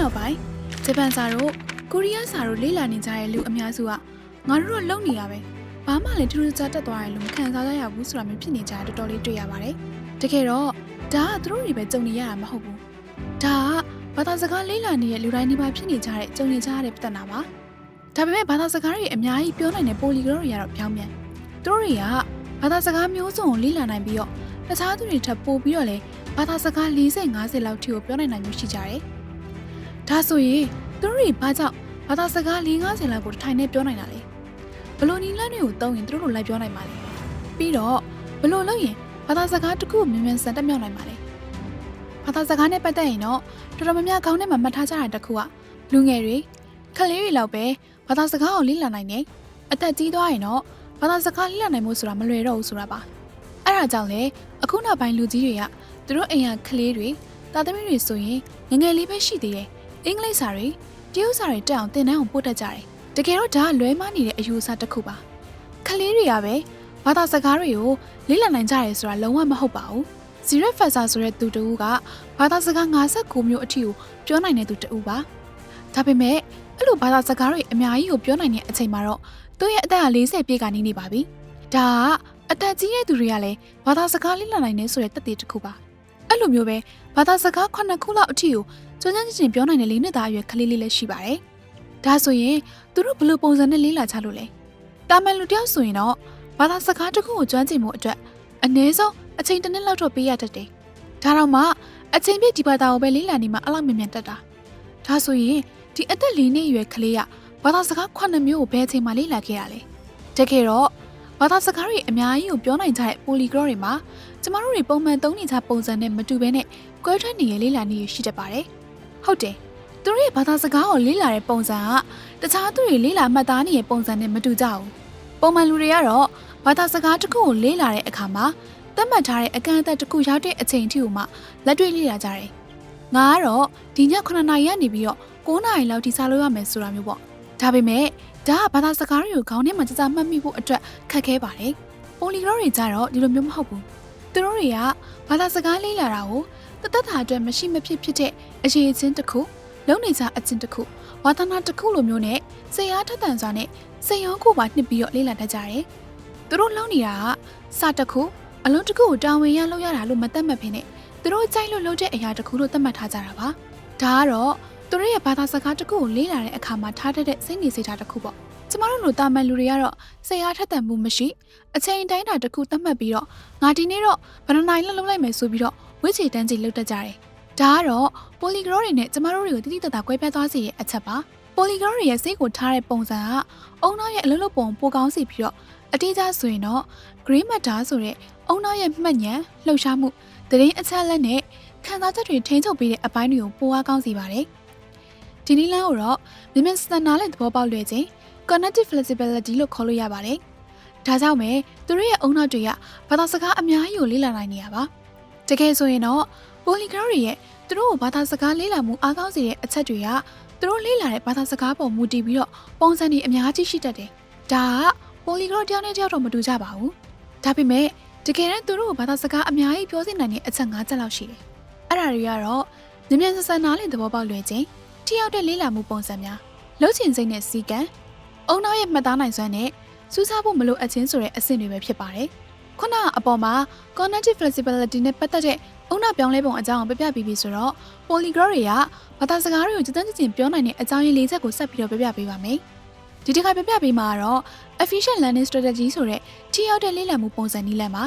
နောက်ပိုင်းဂျပန်စာတို့ကိုရီးယားစာတို့လေ့လာနေကြတဲ့လူအများစုကငါတို့တော့လုံနေရပဲဘာမှလည်းထူးထူးခြားခြားတက်သွားတယ်လို့မခံစားရဘူးဆိုတာမျိုးဖြစ်နေကြတာတော်တော်လေးတွေ့ရပါတယ်တကယ်တော့ဒါကသူတို့တွေပဲကြုံနေရတာမဟုတ်ဘူးဒါကဘာသာစကားလေ့လာနေတဲ့လူတိုင်းဒီမှာဖြစ်နေကြတဲ့ကြုံနေကြရတဲ့ပြဿနာပါဒါပေမဲ့ဘာသာစကားတွေအများကြီးပြောနိုင်တဲ့ပိုလီဂရောတွေကတော့ပြောင်းပြန်သူတို့တွေကဘာသာစကားမျိုးစုံကိုလေ့လာနိုင်ပြီးတော့တခြားသူတွေထပ်ပို့ပြီးတော့လေဘာသာစကား40 50လောက်ထိကိုပြောနိုင်နိုင်မျိုးရှိကြတယ် ဒါဆိုရင်သူတို့တွေဘာကြောင့်ဘာသာစကား40 50လောက်ကိုတစ်ထိုင်နဲ့ပြောနိုင်တာလဲဘလို့နီလန်းတွေကိုတုံးရင်သူတို့လိုလိုက်ပြောနိုင်ပါလေပြီးတော့ဘလို့လုပ်ရင်ဘာသာစကားတစ်ခုကိုမြန်မြန်ဆန်တက်မြောက်နိုင်ပါလေဘာသာစကားနဲ့ပတ်သက်ရင်တော့တော်တော်များများခေါင်းထဲမှာမှတ်ထားကြတာတစ်ခုကလူငယ်တွေခလေးတွေလောက်ပဲဘာသာစကားကိုလေ့လာနိုင်တယ်အသက်ကြီးသွားရင်တော့ဘာသာစကားလေ့လာနိုင်မှုဆိုတာမလွယ်တော့ဘူးဆိုတာပါအဲ့ဒါကြောင့်လေအခုနောက်ပိုင်းလူကြီးတွေကသူတို့အိမ်ကကလေးတွေတာသမီတွေဆိုရင်ငယ်ငယ်လေးပဲရှိသေးတယ် အင်္ဂလိပ်စာတွေတရုတ်စာတွေတက်အောင်သင်တန်းအောင်ပို့တတ်ကြတယ်တကယ်တော့ဒါကလွဲမှားနေတဲ့အယူအဆတစ်ခုပါကလေးတွေကပဲဘာသာစကားတွေကိုလေ့လာနိုင်ကြတယ်ဆိုတာလုံးဝမဟုတ်ပါဘူး Zero Factor ဆိုတဲ့သူတဦးကဘာသာစကား59မျိုးအထိကိုပြောနိုင်တဲ့သူတဦးပါဒါပေမဲ့အဲ့လိုဘာသာစကားတွေအများကြီးကိုပြောနိုင်တဲ့အချိန်မှာတော့သူ့ရဲ့အသက်က40ပြည့်ကနေနေပါပြီဒါကအသက်ကြီးတဲ့သူတွေကလည်းဘာသာစကားလေ့လာနိုင်တယ်ဆိုတဲ့သက်သေတစ်ခုပါအဲ့လိုမျိုးပဲဘာသာစကား9ခုလောက်အထိကို ကျွမ်းကျွမ်းကျင်ကျင်ပြောနိုင်တဲ့လေးနှစ်သားအရွယ်ကလေးလေးလည်းရှိပါတယ်ဒါဆိုရင်သူတို့ဘယ်လိုပုံစံနဲ့လေ့လာချလို့လဲတာမန်လူတယောက်ဆိုရင်တော့ဘာသာစကားတစ်ခုကိုကျွမ်းကျင်မှုအတွက်အနည်းဆုံးအချိန်တစ်နှစ်လောက်တော့ပေးရတတ်တယ်ဒါတော့မှအချိန်ပြည့်ဒီဘာသာကိုပဲလေ့လာနေမှအလောက်မြန်မြန်တက်တာဒါဆိုရင်ဒီအသက်လေးနှစ်အရွယ်ကလေးကဘာသာစကား9မျိုးကိုဘယ်အချိန်မှလေ့လာခဲ့ရလဲတကယ်တော့ဘာသာစကားတွေအများကြီးကိုပြောနိုင်ကြတဲ့ polyglot တွေမှာကျမတို့တွေပုံမှန်သုံးနေကြပုံစံနဲ့မတူဘဲနဲ့ကွဲထွက်နေရလေ့လာနေရရှိတတ်ပါတယ် ဟုတ်တယ်သူတို့ရဲ့ဘာသာစကားကိုလေ့လာတဲ့ပုံစံကတခြားသူတွေလေ့လာမှတ်သားနေတဲ့ပုံစံနဲ့မတူကြဘူးပုံမှန်လူတွေကတော့ဘာသာစကားတစ်ခုကိုလေ့လာတဲ့အခါမှာသတ်မှတ်ထားတဲ့အကန့်အသတ်တစ်ခုရောက်တဲ့အချိန်ထိကိုမှလက်တွေ့လေ့လာကြတယ်ငါကတော့ဒီည9နာရီကနေပြီးတော့9နာရီလောက်ထိစားလို့ရမယ်ဆိုတာမျိုးပေါ့ဒါပေမဲ့ဒါကဘာသာစကားတွေကိုခေါင်းထဲမှာကြကြမှတ်မိဖို့အတွက်ခက်ခဲပါတယ်ပိုလီဂရောတွေကြတော့ဒီလိုမျိုးမဟုတ်ဘူးသူတို့တွေကဘာသာစကားလေ့လာတာကိုတသက်တာအတွက်မရှိမဖြစ်ဖြစ်တဲ့ အရေးအချင်းတစ်ခုလုံနေကြအချင်းတစ်ခုဝါသနာတစ်ခုလိုမျိုးနဲ့စိတ်အားထက်သန်စွာနဲ့စိတ်ရောကိုပါနှစ်ပြီးတော့လေ့လာတတ်ကြတယ်သူတို့လုံနေတာကစာတစ်ခုအလုံးတစ်ခုကိုတာဝန်ရလုပ်ရတာလို့မသတ်မှတ်ဖ ೇನೆ သူတို့ကြိုက်လို့လုပ်တဲ့အရာတစ်ခုလို့သတ်မှတ်ထားကြတာပါဒါကတော့သူတို့ရဲ့ဘာသာစကားတစ်ခုကိုလေ့လာတဲ့အခါမှာထားတတ်တဲ့စိတ်နေစိတ်ထားတစ်ခုပေါ့ကျမတို့လိုတာမန်လူတွေကတော့စိတ်အားထက်သန်မှုမရှိအချိန်တိုင်းတာတစ်ခုသတ်မှတ်ပြီးတော့ငါဒီနေ့တော့ဘယ်နှနိုင်လောက်လုပ်လိုက်မယ်ဆိုပြီးတော့ဝိချေတန်းကြီးလုပ်တတ်ကြတယ် ဒါကတော့ပိုလီဂရောတွေနဲ့ကျမတို့တွေကိုတိတိတတ်တာကွဲပြားသွားစေတဲ့အချက်ပါပိုလီဂရောတွေရဲ့စိတ်ကိုထားတဲ့ပုံစံကအုံနောက်ရဲ့အလုပ်လုပ်ပုံပိုကောင်းစီပြီးတော့အတိအကျဆိုရင်တော့ green matter ဆိုတဲ့အုံနောက်ရဲ့မှတ်ဉဏ်လှုပ်ရှားမှုတရင်အချက်လက်နဲ့ခံစားချက်တွေထိန်းချုပ်ပေးတဲ့အပိုင်းတွေကိုပိုအားကောင်းစေပါတယ်ဒီနည်းလမ်းကိုတော့မြန်မြန်စတန်နာနဲ့သဘောပေါက်လွယ်ခြင်း cognitive flexibility လို့ခေါ်လို့ရပါတယ်ဒါကြောင့်ပဲသူတို့ရဲ့အုံနောက်တွေကဘာသာစကားအများကြီးကိုလေ့လာနိုင်နေရပါတကယ်ဆိုရင်တော့ polyglot တွေရဲ့သူတို့ကိုဘာသာစကားလေ့လာမှုအားကောင်းစေတဲ့အချက်တွေကသူတို့လေ့လာတဲ့ဘာသာစကားပေါ်မူတည်ပြီးတော့ပုံစံတွေအများကြီးရှိတတ်တယ်ဒါက polyglot တယောက်နဲ့တယောက်တော့မတူကြပါဘူးဒါပေမဲ့တကယ်တမ်းသူတို့ကိုဘာသာစကားအများကြီးပြောစေနိုင်တဲ့အချက်၅ချက်လောက်ရှိတယ်အဲ့ဒါတွေကတော့မြင်မြန်ဆန်ဆန်နားလည်သဘောပေါက်လွယ်ခြင်းထိရောက်တဲ့လေ့လာမှုပုံစံများလှုပ်ချင်စိတ်နဲ့စီကံအုံနောက်ရဲ့မှတ်သားနိုင်စွမ်းနဲ့စူးစမ်းဖို့မလိုအပ်ခြင်းဆိုတဲ့အဆင့်တွေပဲဖြစ်ပါတယ်ခုနကအပေါ်မှာ cognitive flexibility နဲ့ပတ်သက်တဲ့အုံ နောက်ပြောင်းလဲပုံအကြောင်းကိုပြပြပြီးပြီဆိုတော့ polyglot တွေကဘာသာစကားတွေကိုကြည်တန်းကြည်ပြောနိုင်တဲ့အကြောင်းရင်း၄ချက်ကိုဆက်ပြီးတော့ပြပြပေးပါမယ်ဒီတစ်ခါပြပြပေးမှာကတော့ efficient learning strategy ဆိုတဲ့ထိရောက်တဲ့လေ့လာမှုပုံစံနည်းလမ်းပါ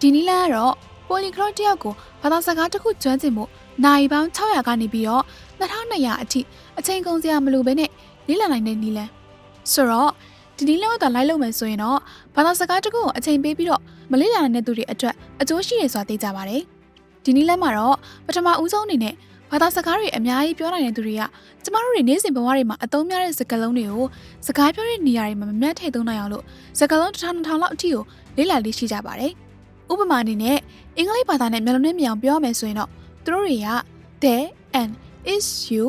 ဒီနည်းလမ်းကတော့ polyglot တယောက်ကိုဘာသာစကားတစ်ခုကျွမ်းကျင်မှုနိုင်ပေါင်း600ကနေပြီးတော့2200အထိအချိန်ကုန်စရာမလိုဘဲနဲ့လေ့လာနိုင်တဲ့နည်းလမ်းဆိုတော့ဒီနည်းလမ်းကိုသာလိုက်လုပ်မယ်ဆိုရင်တော့ဘာသာစကားတစ်ခုကိုအချိန်ပေးပြီးတော့မလေ့လာနိုင်တဲ့သူတွေအတွက်အကျိုးရှိတယ်ဆိုတာသိကြပါတယ် ဒီနည်းလမ်းမှာတော့ပထမဦးဆုံးအနေနဲ့ဘာသာစကားတွေအများကြီးပြောနိုင်တဲ့သူတွေကကျမတို့တွေနေ့စဉ်ဘဝတွေမှာအသုံးများတဲ့စကားလုံးတွေကိုစကားပြောတဲ့နေရာတွေမှာမမျက်ထည့်သုံးနိုင်အောင်လို့စကားလုံးတစ်ထောင်တစ်ထောင်လောက်အထိကိုလေ့လာလေးရှိကြပါတယ်။ဥပမာအနေနဲ့အင်္ဂလိပ်ဘာသာနဲ့မျက်လုံးနဲ့မြောင်ပြောရမယ်ဆိုရင်တော့သူတို့တွေက there and is you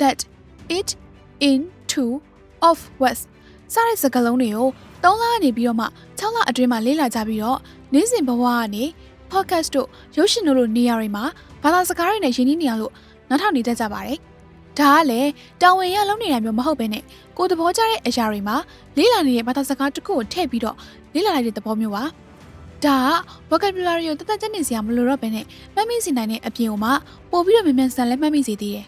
that it into of west စတဲ့စကားလုံးတွေကို၃လကနေပြီးတော့မှ6လအတွင်းမှာလေ့လာကြပြီးတော့နေ့စဉ်ဘဝကနေ podcast တို့ရုပ်ရှင်တို့လိုနေရာတွေမှာဘာသာစကားတွေနဲ့ယဉ်ကျေးနေရလို့နောက်ထောင်နေတတ်ကြပါတယ်ဒါကလည်းတာဝန်ရလုံးနေတာမျိုးမဟုတ်ပဲနဲ့ကိုယ်သဘောကျတဲ့အရာတွေမှာလေးလာနေတဲ့ဘာသာစကားတစ်ခုကိုထည့်ပြီးတော့လေးလာလိုက်တဲ့သဘောမျိုးပါဒါက vocabulary ကိုတသက်ချက်နေစရာမလိုတော့ပဲနဲ့မှတ်မိစီနိုင်တဲ့အပြင်ကိုမှပို့ပြီးတော့မြန်မြန်ဆန်လဲမှတ်မိစေသေးတယ်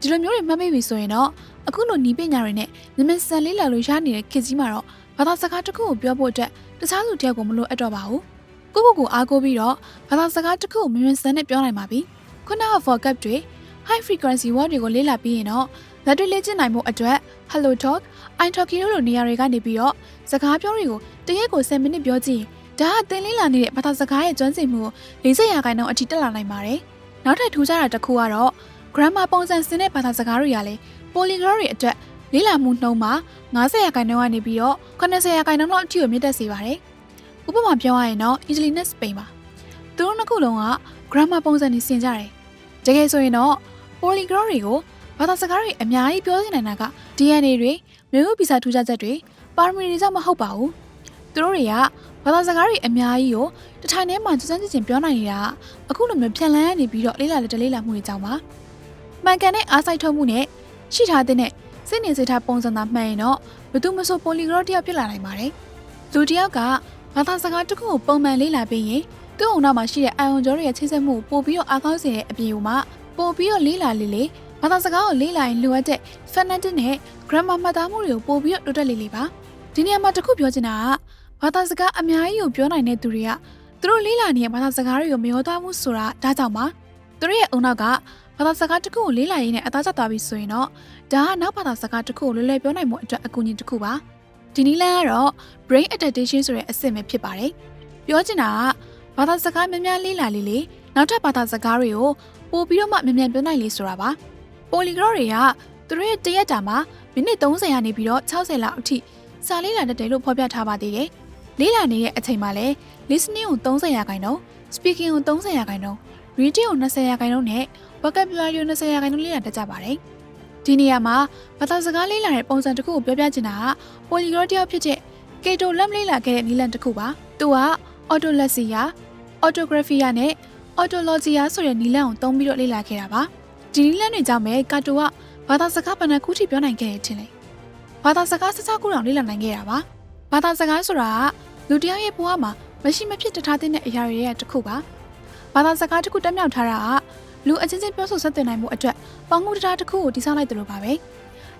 ဒီလိုမျိုးတွေမှတ်မိပြီဆိုရင်တော့အခုလိုနီးပညာတွေနဲ့မြန်မြန်ဆန်လေးလာလို့ရနေတဲ့ခေတ်ကြီးမှာတော့ဘာသာစကားတစ်ခုကိုပြောဖို့အတွက်တခြားသူတယောက်ကိုမလိုအပ်တော့ပါဘူး ကိုကိုကိုအားကိုးပြီးတော့ဘာသာစကားတစ်ခုကိုမြန်မြန်ဆန်နဲ့ပြောနိုင်ပါပြီခုနက vocab တွေ high frequency word တွေကိုလေ့လာပြီးရင်တော့လက်တွေ့လေ့ကျင့်နိုင်မှုအတွက် hello talk i talkie တို့လိုနေရာတွေကနေပြီးတော့စကားပြောတွေကိုတရက်ကို10မိနစ်ပြောကြည့်ရင်ဒါကသင်လေ့လာနေတဲ့ဘာသာစကားရဲ့ကျွမ်းကျင်မှုကို40ရာခိုင်နှုန်းအထိတက်လာနိုင်ပါတယ်။နောက်ထပ်ထူးခြားတာတစ်ခုကတော့ grammar ပုံစံစင်တဲ့ဘာသာစကားတွေကလည်း polyglot တွေအတွက်လေ့လာမှုနှုန်းမှာ90ရာခိုင်နှုန်းကနေပြီးတော့80ရာခိုင်နှုန်းလောက်အထိကိုမြင့်တက်စေပါတယ်။ ဥပမာပြောရရင်တော့ Italy နဲ့ Spain ပါ။သူတို့နှစ်ခုလုံးက grammar ပုံစံတွေဆင်ကြတယ်။တကယ်ဆိုရင်တော့ polyglot တွေကိုဘာသာစကားတွေအများကြီးပြောနေနိုင်တာက DNA တွေမျိုးဗီဇထူးခြားချက်တွေပါရမီတွေကြောင့်မဟုတ်ပါဘူး။သူတို့တွေကဘာသာစကားတွေအများကြီးကိုတစ်ထိုင်ထဲမှာစစချင်းချင်းပြောနိုင်နေတာအခုလိုမျိုးဖြန့်လန်းနေပြီးတော့လေးလာတဲ့လေးလာမှုတွေကြောင့်ပါ။မှန်ကန်တဲ့အားစိုက်ထုတ်မှုနဲ့ရှိထားတဲ့စိတ်နေစိတ်ထားပုံစံသားမှန်ရင်တော့ဘယ်သူမှမဆို polyglot တယောက်ဖြစ်လာနိုင်ပါတယ်။လူတယောက်က ဘာသာစကားတစ်ခုကိုပုံမှန်လေးလာပြီးရင်သူ့အုံနောက်မှာရှိတဲ့အာယုံကြောတွေရဲ့ချိတ်ဆက်မှုကိုပို့ပြီးတော့အားကောင်းစေတဲ့အပြင်မှာပို့ပြီးတော့လေးလာလေးလေးဘာသာစကားကိုလေးလာရင်လိုအပ်တဲ့ phonetic နဲ့ grammar မှတ်သားမှုတွေကိုပို့ပြီးတော့တိုးတက်လေးလေးပါဒီနေရာမှာတစ်ခုပြောချင်တာကဘာသာစကားအများကြီးကိုပြောနိုင်တဲ့သူတွေကသူတို့လေးလာနေတဲ့ဘာသာစကားတွေကိုမရောသားဘူးဆိုတာဒါကြောင့်ပါသူတို့ရဲ့အုံနောက်ကဘာသာစကားတစ်ခုကိုလေးလာရင်းနဲ့အသားကျသွားပြီဆိုရင်တော့ဒါကနောက်ဘာသာစကားတစ်ခုကိုလွယ်လွယ်ပြောနိုင်မှုအတွက်အကူအညီတစ်ခုပါ ဒီနည်းလမ်းကတော့ brain adaptation ဆိုတဲ့အဆင့်ပဲဖြစ်ပါတယ်ပြောချင်တာကဘာသာစကားများများလေးလာလေးလေးနောက်ထပ်ဘာသာစကားတွေကိုပို့ပြီးတော့မှမြန်မြန်ပြောနိုင်လေဆိုတာပါ polyglot တွေကသူတို့ရဲ့တရက်တာမှာမိနစ်30ရာနေပြီးတော့60လောက်အထိစာလေးလာတတ်တယ်လို့ဖော်ပြထားပါသေးတယ်လေးလာနေတဲ့အချိန်မှာလည်း listening ကို30ရာခိုင်နှုန်း speaking ကို30ရာခိုင်နှုန်း reading ကို20ရာခိုင်နှုန်းနဲ့ vocabulary ကို20ရာခိုင်နှုန်းလေးလာတတ်ကြပါတယ် ဒီနေရာမှာဘာသာစကားလေးလာတဲ့ပုံစံတစ်ခုကိုပြောပြချင်တာက polyglot တယောက်ဖြစ်တဲ့ Kato Lam လေးလာခဲ့တဲ့နီလန်တစ်ခုပါသူက autolexia autographia နဲ့ autologia ဆိုတဲ့နီလန်ကိုသုံးပြီးတော့လေ့လာခဲ့တာပါဒီနီလန်တွေကြောင့်ပဲကာတိုကဘာသာစကားဘဏ္ဍခုထိပြောနိုင်ခဲ့တယ်ထင်လေဘာသာစကားစစခုတောင်လေ့လာနိုင်ခဲ့တာပါဘာသာစကားဆိုတာကလူတစ်ယောက်ရဲ့ဘဝမှာမရှိမဖြစ်တထားတဲ့အရာတွေရဲ့တစ်ခုပါဘာသာစကားတစ်ခုတက်မြောက်ထားတာက လူအချင်းချင်းပြောဆိုဆက်သွယ်နိုင်မှုအတွက်ပေါင်းမှုတရားတစ်ခုကိုတည်ဆောက်လိုက်တယ်လို့ပါပဲ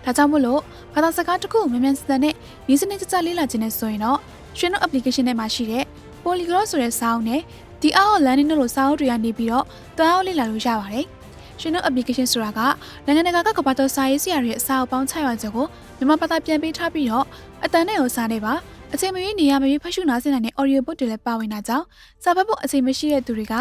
ဒါကြောင့်မို့လို့ဘာသာစကားတစ်ခုကိုမြန်မြန်ဆန်ဆန်နဲ့ဤစနစ်ကျကျလေ့လာခြင်းနဲ့ဆိုရင်တော့ရွှေနှုတ် application ထဲမှာရှိတဲ့ polyglot ဆိုတဲ့စာအုပ်နဲ့ဒီအောက် learning တို့လိုစာအုပ်တွေကနေပြီးတော့တွန်းအောင်လေ့လာလို့ရပါတယ်ရှင်တို့ application ဆိုတာကနိုင်ငံတကာကကမ္ဘာတော်စာရေးဆရာတွေရဲ့အစာအပေါင်း600ကျော်ကိုမြန်မာဘာသာပြန်ပေးထားပြီးတော့အတန်နဲ့ကိုစာနေပါ အချိန်မရွေးနေရမရွေးဖတ်ရှုနားဆင်နိုင်တဲ့ audio book တွေလည်းပါဝင်တာကြောင့်စာဖတ်ဖို့အချိန်မရှိတဲ့သူတွေက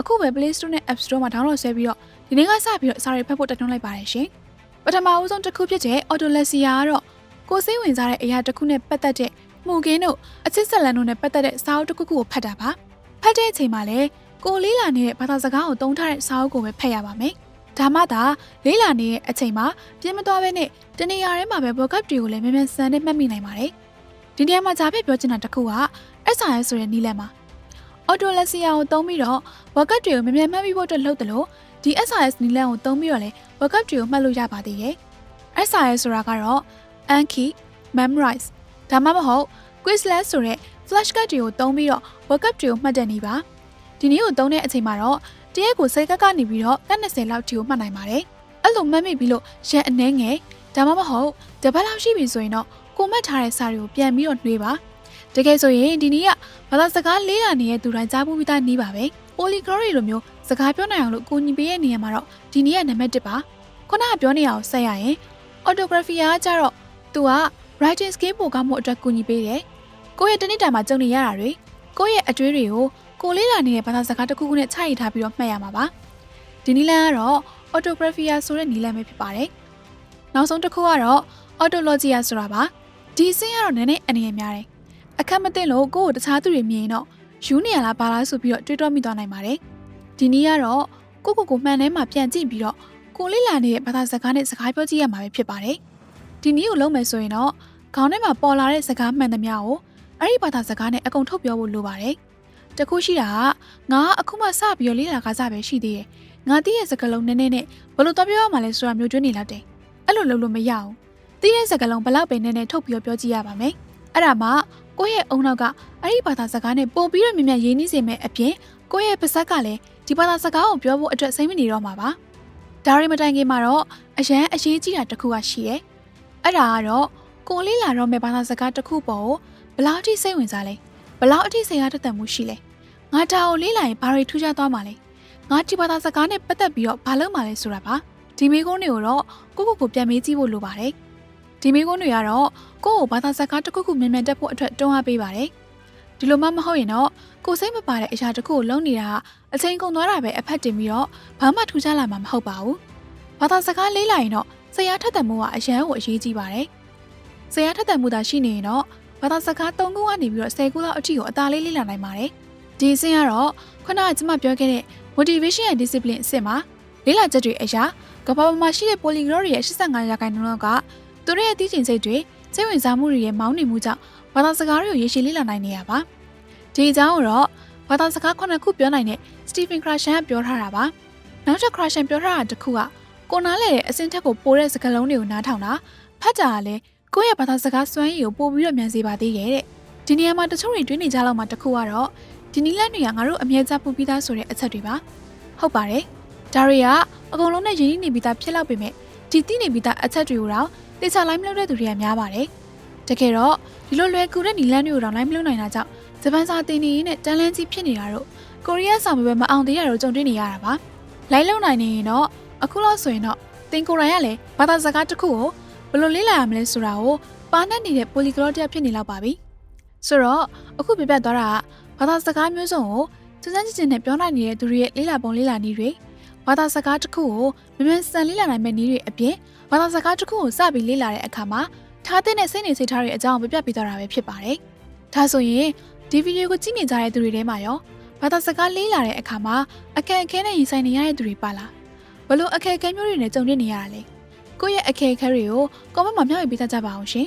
အခုပဲ Play Store နဲ့ App Store မှာ download ဆွဲပြီးတော့ဒီနေ့ကစပြီးတော့စာတွေဖတ်ဖို့တက်ထွန်းလိုက်ပါတယ်ရှင်။ပထမအဦးဆုံးတစ်ခုဖြစ်တဲ့ Autolexia ကတော့ကိုစိတ်ဝင်စားတဲ့အရာတစ်ခုနဲ့ပတ်သက်တဲ့မှုကင်းတို့အချစ်ဆက်လန်တို့နဲ့ပတ်သက်တဲ့စာအုပ်တစ်ခုခုကိုဖတ်တာပါ။ဖတ်တဲ့အချိန်မှာလည်းကိုလေးလာနေတဲ့ဘာသာစကားကိုသုံးထားတဲ့စာအုပ်ကိုပဲဖတ်ရပါမယ်။ဒါမှသာလေးလာနေတဲ့အချိန်မှာပြင်းမသွားဘဲနဲ့တနေရာထဲမှာပဲ vocab တွေကိုလည်းမြန်မြန်ဆန်နဲ့မှတ်မိနိုင်ပါတယ်။ ဒီနေရာမှာဂျာပြပြောချင်တာတစ်ခုက SIS ဆိုတဲ့နည်းလမ်းမှာ Autolexia ကိုသုံးပြီးတော့ vocab တွေကိုမြန်မြန်မှတ်မိဖို့အတွက်လုပ်တယ်လို့ဒီ SIS နည်းလမ်းကိုသုံးပြီးတော့လည်း vocab တွေကိုမှတ်လို့ရပါသေးတယ်။ SIS ဆိုတာကတော့ Anki, Memorize ဒါမှမဟုတ် Quizlet ဆိုတဲ့ flashcard တွေကိုသုံးပြီးတော့ vocab တွေကိုမှတ်တဲ့နည်းပါ။ဒီနည်းကိုသုံးတဲ့အချိန်မှာတော့တရက်ကိုစိတ်ကက်ကနေပြီးတော့တက်20လောက်ထိကိုမှတ်နိုင်ပါတယ်။အဲ့လိုမှတ်မိပြီးလို့ရက်အနှဲငယ်ဒါမှမဟုတ်တပတ်လောက်ရှိပြီဆိုရင်တော့ ကိုမှတ်ထားတဲ့စာတွေကိုပြန်ပြီးတော့နှွေးပါ။တကယ်ဆိုရင်ဒီနည်းကဘာသာစကားလေးလာနေတဲ့သူတိုင်းကြားဖို့ပြီးသားနည်းပါပဲ။ polyglot လိုမျိုးစကားပြောနိုင်အောင်လို့ကိုညီပေးရဲ့နေရာမှာတော့ဒီနည်းကနံပါတ်1ပါ။ခုနကပြောနေရအောင်ဆက်ရရင် orthography ကကြတော့သူက writing skill ပိုကောင်းမှုအတွက်ကူညီပေးတယ်။ကိုယ့်ရဲ့တနစ်တာမှာကြုံနေရတာတွေကိုယ့်ရဲ့အတွေးတွေကိုကိုလေးလာနေတဲ့ဘာသာစကားတစ်ခုခုနဲ့ခြိုက်ရထားပြီးတော့မှတ်ရမှာပါ။ဒီနီလန်ကတော့ orthography ဆိုတဲ့နီလန်ပဲဖြစ်ပါတယ်။နောက်ဆုံးတစ်ခုကတော့ autology ဆိုတာပါ။ ဒီအဆင့်ကတော့နည်းနည်းအနေရများတယ်။အခက်မသိလို့ကိုယ့်ကိုတခြားသူတွေမြင်ရင်တော့ယူနေရလားဘာလားဆိုပြီးတော့တွေးတောမိသွားနိုင်ပါတယ်။ဒီနည်းကတော့ကိုကိုကိုမှန်ထဲမှာပြန်ကြည့်ပြီးတော့ကိုလေးလာနေတဲ့ဘာသာစကားနဲ့စကားပြောကြည့်ရမှာပဲဖြစ်ပါတယ်။ဒီနည်းကိုလုပ်မယ်ဆိုရင်တော့ခေါင်းထဲမှာပေါ်လာတဲ့စကားမှန်သမျှကိုအဲ့ဒီဘာသာစကားနဲ့အကုန်ထုတ်ပြောဖို့လိုပါတယ်။တခုရှိတာကငါကအခုမှစပြီးတော့လေးလာကားစားပဲရှိသေးတယ်။ဒငါတီးရဲ့စကလုံးနည်းနည်းနဲ့ဘလို့တော့ပြောရမှလဲဆိုတာမျိုးကျွေးနေလောက်တယ်အဲ့လိုလုပ်လို့မရဘူး တီးရဲ့စကလုံးဘလောက်ပဲနည်းနည်းထုတ်ပြီးပြောကြည့်ရပါမယ်အဲ့ဒါမှကိုယ့်ရဲ့အုံနောက်ကအဲ့ဒီဘာသာစကားနဲ့ပို့ပြီးတော့မြင်မြတ်ရင်းနှီးစေမယ့်အပြင်ကိုယ့်ရဲ့ပါဇက်ကလည်းဒီဘာသာစကားကိုပြောဖို့အတွက်စိတ်မနေတော့မှာပါဒါရီမတိုင်ခင်မှာတော့အရန်အရေးကြီးတာတစ်ခုကရှိရဲ့အဲ့ဒါကတော့ကိုလေးလာတော့မယ့်ဘာသာစကားတစ်ခုပေါ်ဘလောက်ထိစိတ်ဝင်စားလဲဘလောက်အထိစိတ်အားတက်တမှုရှိလဲငါဒါကိုလေးလာရင်ဘာတွေထူးခြားသွားမှာလဲငါဒီဘာသာစကားနဲ့ပတ်သက်ပြီးတော့ဘာလုပ်မှာလဲဆိုတာပါဒီမိကုန်းတွေကိုတော့ကိုကိုကိုပြန်မေးကြည့်ဖို့လိုပါတယ် ဒီမိကုန်းတွေကတော့ကိုကိုဘာသာစကားတစ်ခုခုမြန်မြန်တက်ဖို့အတွက်တွန်းအားပေးပါတယ်ဒီလိုမှမဟုတ်ရင်တော့ကိုစိတ်မပါတဲ့အရာတစ်ခုကိုလုပ်နေတာအချိန်ကုန်သွားတာပဲအဖက်တင်ပြီးတော့ဘာမှထူးခြားလာမှာမဟုတ်ပါဘူးဘာသာစကားလေးလာရင်တော့ဆရာထက်တဲ့မှုကအရန်ကိုအရေးကြီးပါတယ်ဆရာထက်တဲ့မှုသာရှိနေရင်တော့ဘာသာစကား၃ခုကနေပြီးတော့၁၀ခုလောက်အထိကိုအသာလေးလေ့လာနိုင်ပါတယ်ဒီအဆင့်ကတော့ခုနကကျွန်မပြောခဲ့တဲ့ motivation and discipline အဆင့်မှာလေ့လာချက်တွေအရာကမ္ဘာပေါ်မှာရှိတဲ့ polyglot တွေရဲ့85ရာခိုင်နှုန်းလောက်က သူတို့ရဲ့သိကျင်စိတ်တွေစိတ်ဝင်စားမှုတွေရဲ့မောင်းနေမှုကြောင့်ဘာသာစကားတွေကိုရေရှည်လေ့လာနိုင်နေရပါဒီအကြောင်းကိုတော့ဘာသာစကားခုနှစ်ခုပြောနိုင်တဲ့ Stephen Krashen ကပြောထားတာပါနောက်ထပ် Krashen ပြောထားတာတစ်ခုကကိုနားလေတဲ့အစင်းထက်ကိုပိုတဲ့စကားလုံးတွေကိုနားထောင်တာဖတ်ကြရလဲကိုယ့်ရဲ့ဘာသာစကားစွမ်းရည်ကိုပို့ပြီးတော့မြန်စေပါသေးရဲ့တဲ့ဒီနေရာမှာတချို့တွေတွေးနေကြလောက်မှာတစ်ခုကတော့ဒီနီလန်းတွေကငါတို့အမြဲတမ်းပူပြီးသားဆိုတဲ့အချက်တွေပါဟုတ်ပါတယ်ဒါတွေကအကုန်လုံးနဲ့ရင်းနှီးနေပြီးသားဖြစ်လောက်ပေမဲ့ဒီသိနေပြီးသားအချက်တွေကိုတော့ တေချာလိုက်မလုပ်တဲ့သူတွေကများပါတယ်တကယ်တော့ဒီလိုလွယ်ကူတဲ့နီလန်းတွေကိုတော့လိုက်မလုပ်နိုင်တာကြောင့်ဂျပန်စာသင်နေရင်းနဲ့တန်လန်းကြီးဖြစ်နေတာတော့ကိုရီးယားစာမေးပွဲမအောင်သေးရတော့ကြုံတွေ့နေရတာပါလိုက်လုံနိုင်နေရင်တော့အခုလောက်ဆိုရင်တော့သင်ကိုယ်တိုင်ကလည်းဘာသာစကားတစ်ခုကိုဘယ်လိုလေ့လာရမလဲဆိုတာကိုပါနှက်နေတဲ့ polyglot တစ်ယောက်ဖြစ်နေလောက်ပါပြီဆိုတော့အခုပြပြသွားတာကဘာသာစကားမျိုးစုံကိုစစချင်းချင်းနဲ့ပြောနိုင်နေတဲ့သူတွေရဲ့လေ့လာပုံလေ့လာနည်းတွေ ဘာသာစကားတစ်ခုကိုမြန်မြန်စံလေ့လာနိုင်မယ့်နည်းတွေအပြင်ဘာသာစကားတစ်ခုကိုစပြီးလေ့လာတဲ့အခါမှာထားတဲ့စိတ်နေစိတ်ထားတွေအကြောင်းပြပြပေးသွားတာပဲဖြစ်ပါတယ်ဒါဆိုရင်ဒီဗီဒီယိုကိုကြည့်နေကြတဲ့သူတွေထဲမှာရောဘာသာစကားလေ့လာတဲ့အခါမှာအခက်အခဲနဲ့ရင်ဆိုင်နေရတဲ့သူတွေပါလားဘလို့အခက်အခဲမျိုးတွေနဲ့ကြုံတွေ့နေရတာလဲကိုယ့်ရဲ့အခက်အခဲတွေကိုကွန်မန့်မှာမျှဝေပေးကြပါအောင်ရှင်